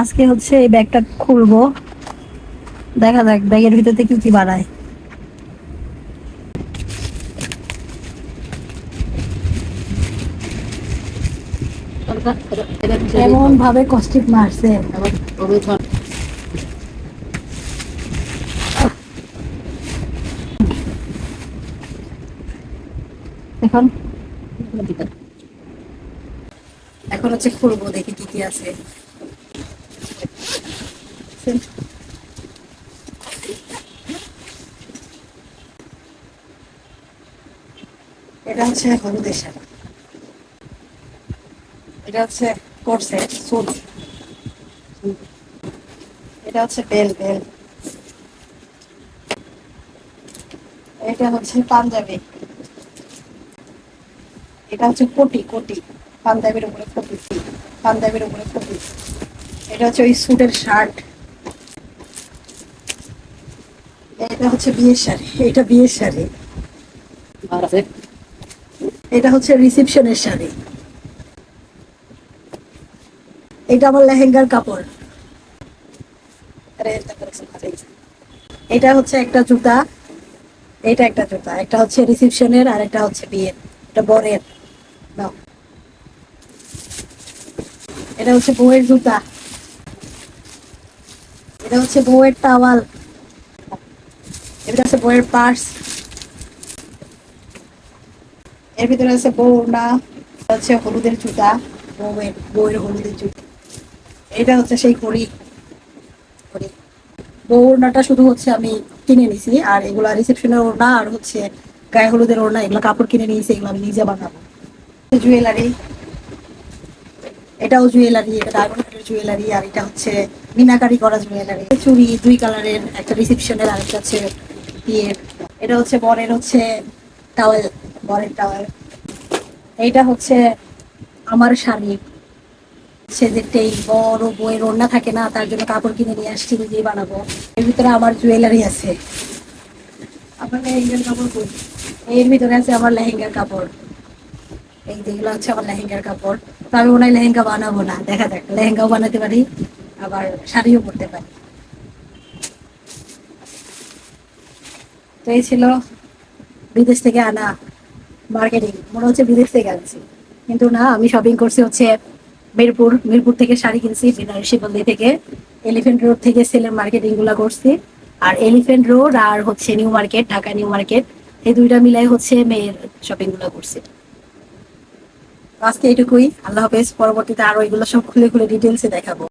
আজকে হচ্ছে এই ব্যাগটা খুলবো। দেখা যাক ব্যাগের ভিতরে কি কি বাড়ায় এমন ভাবে মারছে। এখন? এখন হচ্ছে খুলবো, দেখি কি কি আছে। এটা হচ্ছে হলুদের শাড়ি এটা হচ্ছে করছে সুট এটা হচ্ছে বেল বেল। এটা হচ্ছে পাঞ্জাবি। এটা হচ্ছে কোটি কোটি। পাঞ্জাবির উপরে কোটি পাঞ্জাবির উপরে কোটি। এটা হচ্ছে ওই স্যুটের শার্ট। এটা হচ্ছে বিয়ের শাড়ি, এটা বিয়ের শাড়ি। এটা হচ্ছে রিসেপশনের শাড়ি। এটা আমার লেহেঙ্গার কাপড়। এটা হচ্ছে একটা জুতা, এটা একটা জুতা, একটা হচ্ছে রিসেপশনের আর একটা হচ্ছে বিয়ের, এটা বরের। নাও। এটা হচ্ছে বউয়ের জুতা। এটা হচ্ছে বউয়ের টাওয়াল। এটা হচ্ছে বউয়ের পার্স, এর ভিতরে আছে বউনা হচ্ছে হলুদের জুতা, বউয়ের বউয়ের হলুদের জুতা। এটা হচ্ছে সেই ঘড়ি ঘড়ি। বউ শুধু হচ্ছে আমি কিনে নিছি, আর এগুলা রিসেপশনের ওড়না, আর হচ্ছে গায়ে হলুদের ওড়না, এগুলো কাপড় কিনে নিয়েছি, এগুলো আমি নিজে বানাবো। জুয়েলারি এটাও জুয়েলারি এটা ডায়মন্ডের জুয়েলারি আর এটা হচ্ছে মিনাকারি করা জুয়েলারি চুড়ি, দুই কালারের একটা রিসেপশনের আর একটা হচ্ছে বিয়ের এটা হচ্ছে বরের হচ্ছে টাওয়েল, বরের টাওয়েল। এইটা হচ্ছে আমার শাড়ি সে যে টেই বড় বইয়ের ওড়না থাকে না, তার জন্য কাপড় কিনে নিয়ে আসছি, নিজেই বানাবো। এর ভিতরে আমার জুয়েলারি আছে। আমার লেহেঙ্গার কাপড় কই? এর ভিতরে আছে আমার লেহেঙ্গার কাপড়। এই যেগুলো হচ্ছে আমার লেহেঙ্গার কাপড়। তো আমি ওনার লেহেঙ্গা বানাবো না। দেখা যাক, লেহেঙ্গাও বানাতে পারি, আবার শাড়িও পরতে পারি। এই ছিল বিদেশ থেকে আনা মার্কেটিং মনে হচ্ছে বিদেশ থেকে আনছি। কিন্তু না, আমি শপিং করছি হচ্ছে মিরপুর মিরপুর থেকে শাড়ি কিনছি বেনারসি বন্দি থেকে। এলিফেন্ট রোড থেকে সেলের মার্কেটিংগুলা করছি। আর এলিফেন্ট রোড আর হচ্ছে New Market Dhaka New Market এই দুইটা মিলাই হচ্ছে মেয়ের শপিংগুলো করছি। আজকে এইটুকুই। আল্লাহ হাফেজ। পরবর্তীতে আরও এগুলো সব খুলে খুলে ডিটেলসে দেখাবো।